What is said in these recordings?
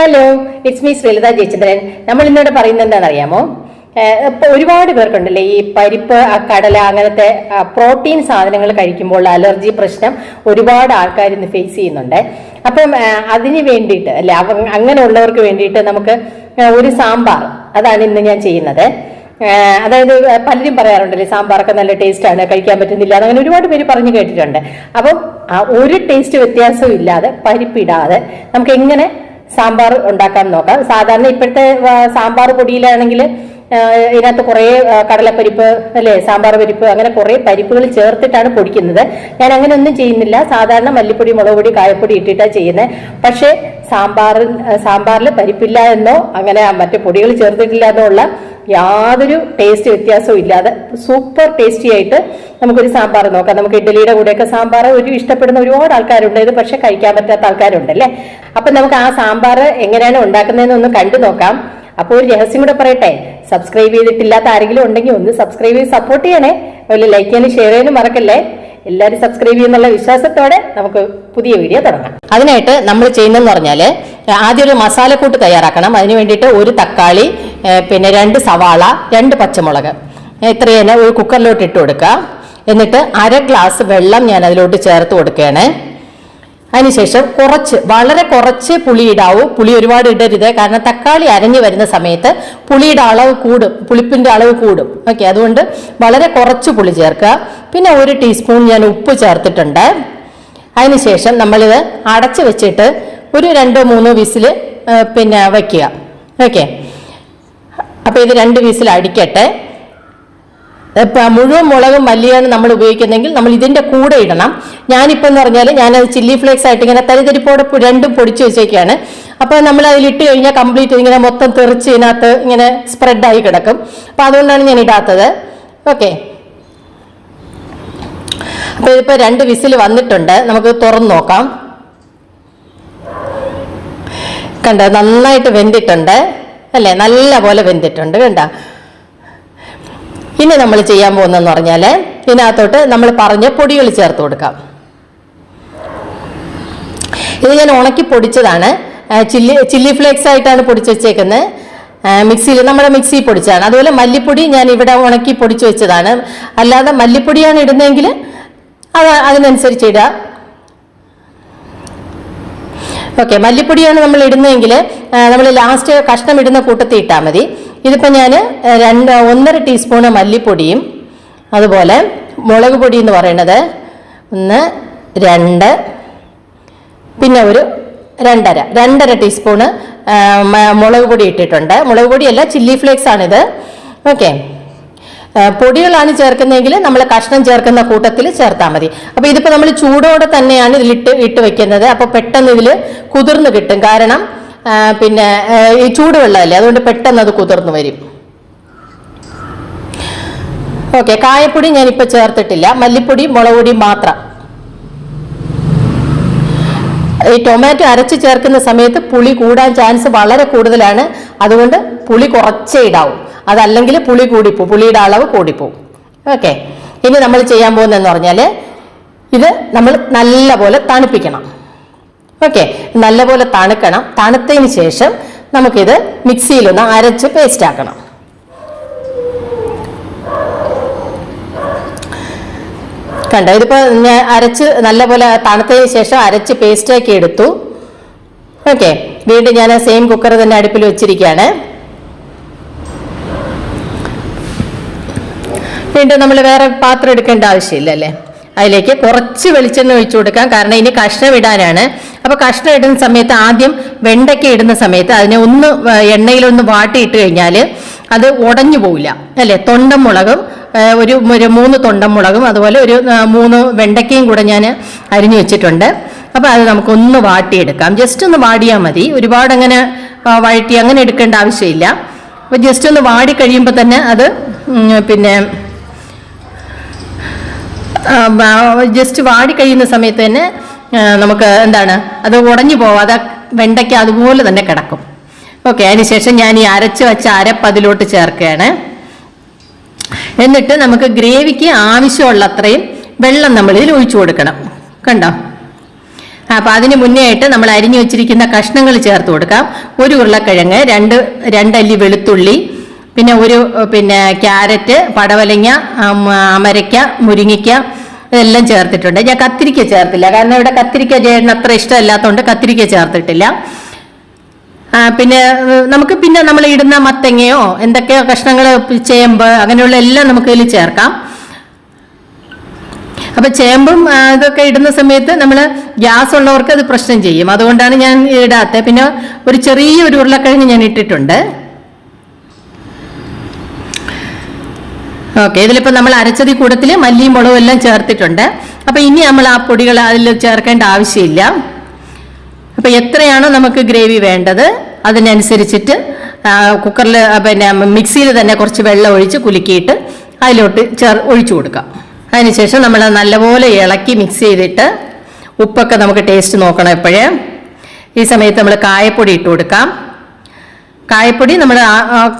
Hello it's me Sreelatha Jayachandran നമ്മൾ ഇന്നോട് പറയുന്നത് എന്താണെന്നറിയാമോ? ഒരുപാട് പേർക്കുണ്ടല്ലേ ഈ പരിപ്പ് കടല അങ്ങനത്തെ പ്രോട്ടീൻ സാധനങ്ങൾ കഴിക്കുമ്പോൾ അലർജി പ്രശ്നം ഒരുപാട് ആൾക്കാർ ഇന്ന് ഫേസ് ചെയ്യുന്നുണ്ട്. അപ്പം അതിന് വേണ്ടിയിട്ട് അല്ലെ അങ്ങനെ അങ്ങനെയുള്ളവർക്ക് വേണ്ടിയിട്ട് നമുക്ക് ഒരു സാമ്പാർ. അതാണ് ഇന്ന് ഞാൻ ചെയ്യുന്നത്. അതായത് പലരും പറയാറുണ്ടല്ലേ സാമ്പാറൊക്കെ നല്ല ടേസ്റ്റ് ആണ് കഴിക്കാൻ പറ്റുന്നില്ല അങ്ങനെ ഒരുപാട് പേര് പറഞ്ഞു കേട്ടിട്ടുണ്ട്. അപ്പം ഒരു ടേസ്റ്റ് വ്യത്യാസവും ഇല്ലാതെ പരിപ്പിടാതെ നമുക്ക് എങ്ങനെ സാമ്പാർ ഉണ്ടാക്കാൻ നോക്കാം. സാധാരണ ഇപ്പോഴത്തെ സാമ്പാർ പൊടിയിലാണെങ്കിൽ ഇതിനകത്ത് കുറേ കടലപ്പരിപ്പ് അല്ലേ സാമ്പാർ പരിപ്പ് അങ്ങനെ കുറേ പരിപ്പുകൾ ചേർത്തിട്ടാണ് പൊടിക്കുന്നത്. ഞാൻ അങ്ങനെ ഒന്നും ചെയ്യുന്നില്ല. സാധാരണ മല്ലിപ്പൊടി മുളക് പൊടി കായപ്പൊടി ഇട്ടിട്ടാണ് ചെയ്യുന്നത് പക്ഷേ സാമ്പാറിൽ സാമ്പാറിൽ പരിപ്പില്ല എന്നോ അങ്ങനെ മറ്റു പൊടികൾ ചേർത്തിട്ടില്ല എന്നോ ഉള്ള യാതൊരു ടേസ്റ്റ് വ്യത്യാസവും ഇല്ലാതെ സൂപ്പർ ടേസ്റ്റി ആയിട്ട് നമുക്കൊരു സാമ്പാർ നോക്കാം. നമുക്ക് ഇഡ്ഡലിയുടെ കൂടെയൊക്കെ സാമ്പാർ ഒരു ഇഷ്ടപ്പെടുന്ന ഒരുപാട് ആൾക്കാരുണ്ട് ഇത് പക്ഷെ കഴിക്കാൻ പറ്റാത്ത ആൾക്കാരുണ്ട് അല്ലേ? അപ്പൊ നമുക്ക് ആ സാമ്പാർ എങ്ങനെയാണ് ഉണ്ടാക്കുന്നതെന്ന് ഒന്ന് കണ്ടു നോക്കാം. അപ്പോൾ ഒരു രഹസ്യം കൂടെ പറയട്ടെ? സബ്സ്ക്രൈബ് ചെയ്തിട്ടില്ലാത്ത ആരെങ്കിലും ഉണ്ടെങ്കിൽ ഒന്ന് സബ്സ്ക്രൈബ് ചെയ്ത് സപ്പോർട്ട് ചെയ്യണേ. അതുപോലെ ലൈക്ക് ചെയ്യാനും ഷെയർ ചെയ്യാനും മറക്കല്ലേ? എല്ലാവരും സബ്സ്ക്രൈബ് ചെയ്യുന്നുള്ള വിശ്വാസത്തോടെ നമുക്ക് പുതിയ വീഡിയോ തുടങ്ങാം. അതിനായിട്ട് നമ്മൾ ചെയ്യുന്നതെന്ന് പറഞ്ഞാൽ ആദ്യം ഒരു മസാലക്കൂട്ട് തയ്യാറാക്കണം. അതിന് വേണ്ടിയിട്ട് ഒരു തക്കാളി പിന്നെ രണ്ട് സവാള രണ്ട് പച്ചമുളക്. ഇത്രയും ഒരു കുക്കറിലോട്ട് ഇട്ട് കൊടുക്കുക. എന്നിട്ട് അര ഗ്ലാസ് വെള്ളം ഞാൻ അതിലോട്ട് ചേർത്ത് കൊടുക്കുകയാണ്. അതിനുശേഷം കുറച്ച് വളരെ കുറച്ച് പുളി പുളി ഒരുപാട് ഇടരുത്. കാരണം തക്കാളി അരഞ്ഞു വരുന്ന സമയത്ത് പുളിയുടെ അളവ് കൂടും. പുളിപ്പിന്റെ അളവ് കൂടും. ഓക്കെ അതുകൊണ്ട് വളരെ കുറച്ച് പുളി ചേർക്കുക. പിന്നെ ഒരു ടീസ്പൂൺ ഞാൻ ഉപ്പ് ചേർത്തിട്ടുണ്ട്. അതിനുശേഷം നമ്മളിത് അടച്ച് വെച്ചിട്ട് ഒരു രണ്ടോ മൂന്നോ വിസിൽ പിന്നെ വയ്ക്കുക. ഓക്കെ. അപ്പോൾ ഇത് രണ്ട് വിസിൽ അടിക്കട്ടെ മുഴുവൻ മുളകും മല്ലിയാണ് നമ്മൾ ഉപയോഗിക്കുന്നതെങ്കിൽ നമ്മൾ ഇതിന്റെ കൂടെ ഇടണം. ഞാനിപ്പോൾ എന്ന് പറഞ്ഞാൽ ഞാനത് ചില്ലി ഫ്ലേക്സ് ആയിട്ട് ഇങ്ങനെ തരിതരിപ്പോടെ രണ്ടും പൊടിച്ച് വെച്ചേക്കാണ്. അപ്പോൾ നമ്മൾ അതിൽ ഇട്ട് കഴിഞ്ഞാൽ കംപ്ലീറ്റ് ഇങ്ങനെ മൊത്തം തെറിച്ച് ഇതിനകത്ത് ഇങ്ങനെ സ്പ്രെഡായി കിടക്കും. അപ്പോൾ അതുകൊണ്ടാണ് ഞാൻ ഇടാത്തത്. ഓക്കെ അപ്പോൾ ഇതിപ്പോൾ രണ്ട് വിസിൽ വന്നിട്ടുണ്ട്. നമുക്ക് തുറന്ന് നോക്കാം. കണ്ട നന്നായിട്ട് വെന്തിട്ടുണ്ട്. അല്ലേ? നല്ല പോലെ വെന്തിട്ടുണ്ട്. കണ്ട? ഇനി നമ്മൾ ചെയ്യാൻ പോകുന്നതെന്ന് പറഞ്ഞാൽ ഇതിനകത്തോട്ട് നമ്മൾ പറഞ്ഞ പൊടികൾ ചേർത്ത് കൊടുക്കാം. ഇത് ഞാൻ ഉണക്കി പൊടിച്ചതാണ്. ചില്ലി ചില്ലി ഫ്ലേക്സ് ആയിട്ടാണ് പൊടിച്ച് വെച്ചേക്കുന്നത് മിക്സിയിൽ നമ്മുടെ മിക്സി പൊടിച്ചതാണ് അതുപോലെ മല്ലിപ്പൊടി ഞാൻ ഇവിടെ ഉണക്കി പൊടിച്ച് വെച്ചതാണ്. അല്ലാതെ മല്ലിപ്പൊടിയാണ് ഇടുന്നതെങ്കിൽ അത് അതിനനുസരിച്ച് ഇടുക. ഓക്കെ മല്ലിപ്പൊടിയാണ് നമ്മൾ ഇടുന്നതെങ്കിൽ നമ്മൾ ലാസ്റ്റ് കഷ്ണം ഇടുന്ന കൂട്ടത്തിൽ ഇട്ടാൽ മതി. ഇതിപ്പോൾ ഞാൻ രണ്ട് ഒന്നര ടീസ്പൂണ് മല്ലിപ്പൊടിയും അതുപോലെ മുളക് പൊടി എന്ന് പറയുന്നത് ഒന്ന് രണ്ട് പിന്നെ ഒരു രണ്ടര രണ്ടര ടീസ്പൂണ് മുളക് പൊടി ഇട്ടിട്ടുണ്ട്. മുളക് പൊടിയല്ല ചില്ലി ഫ്ലേക്സ് ആണിത്. ഓക്കെ പൊടികളാണ് ചേർക്കുന്നതെങ്കിൽ നമ്മൾ കഷ്ണം ചേർക്കുന്ന കൂട്ടത്തിൽ ചേർത്താൽ മതി. അപ്പോൾ ഇതിപ്പോ നമ്മൾ ചൂടോടെ തന്നെയാണ് ഇതിലിട്ട് ഇട്ട് വെക്കുന്നത്. അപ്പോൾ പെട്ടെന്ന് ഇതിൽ കുതിർന്ന് കിട്ടും. കാരണം പിന്നെ ഈ ചൂടുവെള്ളമല്ലേ? അതുകൊണ്ട് പെട്ടെന്ന് അത് കുതിർന്നു വരും. ഓക്കെ കായപ്പൊടി ഞാനിപ്പോൾ ചേർത്തിട്ടില്ല. മല്ലിപ്പൊടി മുളക് പൊടി മാത്രം. ഈ ടൊമാറ്റോ അരച്ച് ചേർക്കുന്ന സമയത്ത് പുളി കൂടാൻ ചാൻസ് വളരെ കൂടുതലാണ്. അതുകൊണ്ട് പുളി കുറച്ചേ ഇടാവൂ. അതല്ലെങ്കിൽ പുളി കൂടിപ്പോവും പുളിയുടെ അളവ് കൂടിപ്പോവും. ഓക്കെ ഇനി നമ്മൾ ചെയ്യാൻ പോകുന്നതെന്ന് പറഞ്ഞാൽ ഇത് നമ്മൾ നല്ലപോലെ തണുപ്പിക്കണം. ഓക്കെ നല്ലപോലെ തണുക്കണം. തണുത്തതിന് ശേഷം നമുക്കിത് മിക്സിയിലൊന്ന് അരച്ച് പേസ്റ്റ് ആക്കണം. കണ്ടോ? ഇതിപ്പോ ഞാൻ അരച്ച് നല്ലപോലെ തണുത്തതിന് ശേഷം അരച്ച് പേസ്റ്റാക്കി എടുത്തു. ഓക്കെ വീണ്ടും ഞാൻ സെയിം കുക്കർ തന്നെ അടുപ്പിൽ വെച്ചിരിക്കുകയാണ്. വീണ്ടും നമ്മൾ വേറെ പാത്രം എടുക്കേണ്ട ആവശ്യമില്ല അല്ലേ? അതിലേക്ക് കുറച്ച് വെളിച്ചെണ്ണ ഒഴിച്ചു കൊടുക്കാം. കാരണം ഇനി കഷ്ണം ഇടാനാണ്. അപ്പൊ കഷ്ണം ഇടുന്ന സമയത്ത് ആദ്യം വെണ്ടയ്ക്ക ഇടുന്ന സമയത്ത് അതിനെ ഒന്ന് എണ്ണയിലൊന്ന് വാട്ടിയിട്ട് കഴിഞ്ഞാൽ അത് ഉടഞ്ഞു പോവില്ല അല്ലെ? തൊണ്ടൻ മുളകും ഒരു ഒരു മൂന്ന് തൊണ്ടൻ മുളകും അതുപോലെ ഒരു മൂന്ന് വെണ്ടയ്ക്കയും കൂടെ ഞാൻ അരിഞ്ഞു വെച്ചിട്ടുണ്ട്. അപ്പോൾ അത് നമുക്കൊന്ന് വാട്ടിയെടുക്കാം. ജസ്റ്റ് ഒന്ന് വാടിയാൽ മതി. ഒരുപാട് അങ്ങനെ വഴറ്റി അങ്ങനെ എടുക്കേണ്ട ആവശ്യമില്ല. അപ്പോൾ ജസ്റ്റ് ഒന്ന് വാടി കഴിയുമ്പോൾ തന്നെ അത് പിന്നെ ജസ്റ്റ് വാടി കഴിയുന്ന സമയത്ത് തന്നെ നമുക്ക് എന്താണ് അത് ഉടഞ്ഞു പോവാതെ വെണ്ടയ്ക്ക അതുപോലെ തന്നെ കിടക്കും. ഓക്കെ അതിനുശേഷം ഞാൻ ഈ അരച്ച് വെച്ച അരപ്പ് അതിലോട്ട് ചേർക്കുകയാണ്. എന്നിട്ട് നമുക്ക് ഗ്രേവിക്ക് ആവശ്യമുള്ള അത്രയും വെള്ളം നമ്മൾ ഇതിൽ ഒഴിച്ചു കൊടുക്കണം. കണ്ടോ? അപ്പോൾ അതിന് മുന്നേ ആയിട്ട് നമ്മൾ അരിഞ്ഞു വെച്ചിരിക്കുന്ന കഷ്ണങ്ങൾ ചേർത്ത് കൊടുക്കാം. ഒരു ഉരുളക്കിഴങ്ങ് രണ്ട് രണ്ടല്ലി വെളുത്തുള്ളി പിന്നെ ഒരു പിന്നെ ക്യാരറ്റ് പടവലങ്ങ അമരയ്ക്ക മുരിങ്ങയ്ക്ക ഇതെല്ലാം ചേർത്തിട്ടുണ്ട്. ഞാൻ കത്തിരിക്ക ചേർത്തില്ല. കാരണം ഇവിടെ കത്തിരിക്ക ചേട്ടന് അത്ര ഇഷ്ടമല്ലാത്തതുകൊണ്ട് കത്തിരിക്ക ചേർത്തിട്ടില്ല. പിന്നെ നമുക്ക് പിന്നെ നമ്മൾ ഇടുന്ന മത്തങ്ങയോ എന്തൊക്കെയോ കഷ്ണങ്ങൾ ചേമ്പ് അങ്ങനെയുള്ള എല്ലാം നമുക്ക് ഇതിൽ ചേർക്കാം. അപ്പൊ ചേമ്പും ഇതൊക്കെ ഇടുന്ന സമയത്ത് നമ്മൾ ഗ്യാസ് ഉള്ളവർക്ക് അത് പ്രശ്നം ചെയ്യും. അതുകൊണ്ടാണ് ഞാൻ ഇടാത്തത് പിന്നെ ഒരു ചെറിയ ഒരു ഉരുളക്കിഴങ്ങ് ഞാൻ ഇട്ടിട്ടുണ്ട്. ഓക്കെ ഇതിലിപ്പോൾ നമ്മൾ അരച്ചതി കൂടത്തിൽ മല്ലിയും മുളകും എല്ലാം ചേർത്തിട്ടുണ്ട്. അപ്പൊ ഇനി നമ്മൾ ആ പൊടികൾ അതിൽ ചേർക്കേണ്ട ആവശ്യമില്ല. അപ്പൊ എത്രയാണോ നമുക്ക് ഗ്രേവി വേണ്ടത് അതിനനുസരിച്ചിട്ട് കുക്കറിൽ പിന്നെ മിക്സിയിൽ തന്നെ കുറച്ച് വെള്ളം ഒഴിച്ച് കുലുക്കിയിട്ട് അതിലോട്ട് ചേർ ഒഴിച്ചു കൊടുക്കാം. അതിനുശേഷം നമ്മൾ നല്ലപോലെ ഇളക്കി മിക്സ് ചെയ്തിട്ട് ഉപ്പൊക്കെ നമുക്ക് ടേസ്റ്റ് നോക്കണം എപ്പോഴേ. ഈ സമയത്ത് നമ്മൾ കായപ്പൊടി ഇട്ട് കൊടുക്കാം. കായപ്പൊടി നമ്മൾ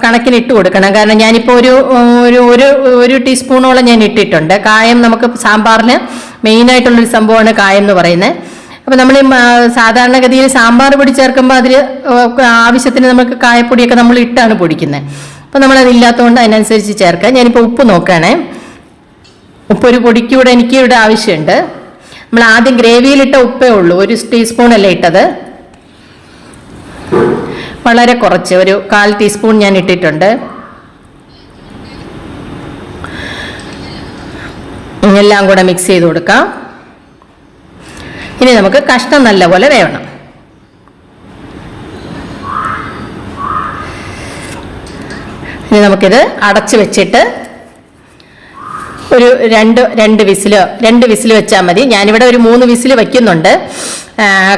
കണക്കിന് ഇട്ട് കൊടുക്കണം. കാരണം ഞാനിപ്പോൾ ഒരു ഒരു ഒരു ഒരു ടീസ്പൂണോളം ഞാൻ ഇട്ടിട്ടുണ്ട്. കായം നമുക്ക് സാമ്പാറിന് മെയിനായിട്ടുള്ളൊരു സംഭവമാണ് കായം എന്ന് പറയുന്നത്. അപ്പോൾ നമ്മൾ സാധാരണഗതിയിൽ സാമ്പാർ പൊടി ചേർക്കുമ്പോൾ അതിൽ ആവശ്യത്തിന് നമുക്ക് കായപ്പൊടിയൊക്കെ നമ്മൾ ഇട്ടാണ് പൊടിക്കുന്നത്. അപ്പോൾ നമ്മളത് ഇല്ലാത്തതുകൊണ്ട് അതിനനുസരിച്ച് ചേർക്കാം ഞാനിപ്പോൾ ഉപ്പ് നോക്കുകയാണേ. ഉപ്പ് ഒരു പൊടിക്കൂടെ എനിക്ക് ഇവിടെ ആവശ്യമുണ്ട്. നമ്മൾ ആദ്യം ഗ്രേവിയിലിട്ട ഉപ്പേ ഉള്ളൂ. ഒരു ടീസ്പൂൺ അല്ലേ ഇട്ടത്. വളരെ കുറച്ച് ഒരു കാൽ ടീസ്പൂൺ ഞാൻ ഇട്ടിട്ടുണ്ട്. എല്ലാം കൂടെ മിക്സ് ചെയ്ത് കൊടുക്കാം. ഇനി നമുക്ക് കഷ്ണം നല്ലപോലെ വേവണം. ഇനി നമുക്കിത് അടച്ചു വെച്ചിട്ട് ഒരു രണ്ട് രണ്ട് വിസിലോ രണ്ട് വിസിൽ വെച്ചാൽ മതി. ഞാനിവിടെ ഒരു മൂന്ന് വിസിൽ വയ്ക്കുന്നുണ്ട്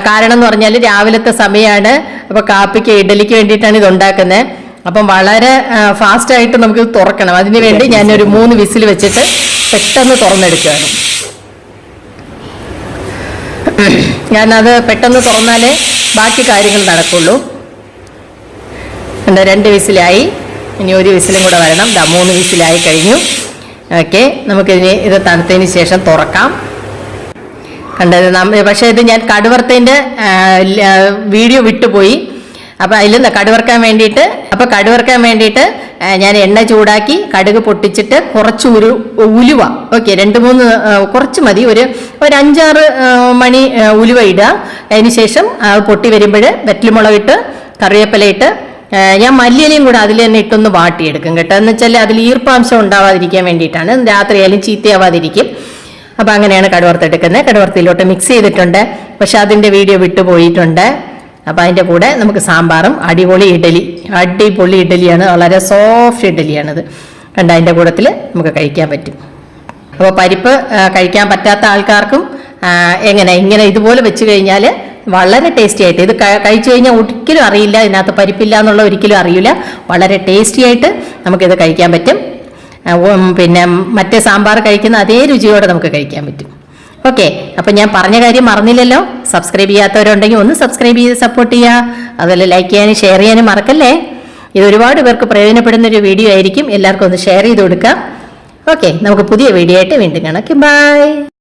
കാരണം എന്ന് പറഞ്ഞാൽ രാവിലത്തെ സമയമാണ് അപ്പോൾ കാപ്പിക്ക് ഇഡലിക്ക് വേണ്ടിയിട്ടാണ് ഇത് ഉണ്ടാക്കുന്നത് അപ്പം വളരെ ഫാസ്റ്റ് ആയിട്ട് നമുക്ക് തുറക്കണം. അതിന് വേണ്ടി ഞാനൊരു മൂന്ന് വിസിൽ വെച്ചിട്ട് പെട്ടെന്ന് തുറന്നെടുക്കുകയാണ്. ഞാനത് പെട്ടെന്ന് തുറന്നാലേ ബാക്കി കാര്യങ്ങൾ നടക്കുള്ളൂ. എന്താ രണ്ട് വിസിലായി. ഇനി ഒരു വിസിലും കൂടെ വരണം. ദാ മൂന്ന് വിസിലായി കഴിഞ്ഞു. ഓക്കെ നമുക്കിനി ഇത് തണുത്തതിന് ശേഷം തുറക്കാം. കണ്ടത്. പക്ഷേ ഇത് ഞാൻ കടുവറുത്തതിന്റെ വീഡിയോ വിട്ടുപോയി. അപ്പോൾ അതിൽ കടുവറുക്കാൻ വേണ്ടിയിട്ട് അപ്പോൾ കടുവർക്കാൻ വേണ്ടിയിട്ട് ഞാൻ എണ്ണ ചൂടാക്കി കടുക് പൊട്ടിച്ചിട്ട് കുറച്ച് ഒരു ഉലുവ. ഓക്കെ രണ്ട് മൂന്ന് കുറച്ച് മതി. ഒരു ഒരു അഞ്ചാറ് മണി ഉലുവ ഇടുക. അതിന് ശേഷം പൊട്ടി വരുമ്പോൾ വെറ്റലുമുളകിട്ട് കറിവേപ്പില ഇട്ട് ഞാൻ മല്ലിയിലയും കൂടെ അതിൽ തന്നെ ഇട്ടൊന്ന് വാട്ടിയെടുക്കും കേട്ടോ. എന്ന് വെച്ചാൽ അതിൽ ഈർപ്പാംശം ഉണ്ടാവാതിരിക്കാൻ വേണ്ടിയിട്ടാണ്. രാത്രിയായാലും ചീത്തയാവാതിരിക്കും. അപ്പോൾ അങ്ങനെയാണ് കടുവർത്തെടുക്കുന്നത് കടുവർത്തിയിലോട്ട് മിക്സ് ചെയ്തിട്ടുണ്ട്. പക്ഷെ അതിന്റെ വീഡിയോ വിട്ടുപോയിട്ടുണ്ട്. അപ്പോൾ അതിന്റെ കൂടെ നമുക്ക് സാമ്പാറും അടിപൊളി ഇഡലി. അടിപൊളി ഇഡലിയാണ്. വളരെ സോഫ്റ്റ് ഇഡലിയാണിത്. കണ്ട അതിന്റെ കൂടത്തിൽ നമുക്ക് കഴിക്കാൻ പറ്റും. അപ്പോൾ പരിപ്പ് കഴിക്കാൻ പറ്റാത്ത ആൾക്കാർക്കും എങ്ങനെ ഇങ്ങനെ ഇതുപോലെ വെച്ച് കഴിഞ്ഞാൽ വളരെ ടേസ്റ്റി ആയിട്ട് ഇത് കഴിച്ചു കഴിഞ്ഞാൽ ഒരിക്കലും അറിയില്ല ഇതിനകത്ത് പരിപ്പില്ല എന്നുള്ള ഒരിക്കലും അറിയില്ല. വളരെ ടേസ്റ്റി ആയിട്ട് നമുക്കിത് കഴിക്കാൻ പറ്റും. പിന്നെ മറ്റേ സാമ്പാർ കഴിക്കുന്ന അതേ രുചിയോടെ നമുക്ക് കഴിക്കാൻ പറ്റും. ഓക്കെ അപ്പൊ ഞാൻ പറഞ്ഞ കാര്യം മറന്നില്ലല്ലോ. സബ്സ്ക്രൈബ് ചെയ്യാത്തവരുണ്ടെങ്കിൽ ഒന്ന് സബ്സ്ക്രൈബ് ചെയ്ത് സപ്പോർട്ട് ചെയ്യുക അതുപോലെ ലൈക്ക് ചെയ്യാനും ഷെയർ ചെയ്യാനും മറക്കല്ലേ? ഇത് ഒരുപാട് പേർക്ക് പ്രയോജനപ്പെടുന്ന ഒരു വീഡിയോ ആയിരിക്കും. എല്ലാവർക്കും ഒന്ന് ഷെയർ ചെയ്ത് കൊടുക്കാം. ഓക്കെ നമുക്ക് പുതിയ വീഡിയോ ആയിട്ട് വീണ്ടും കാണാം. ബൈ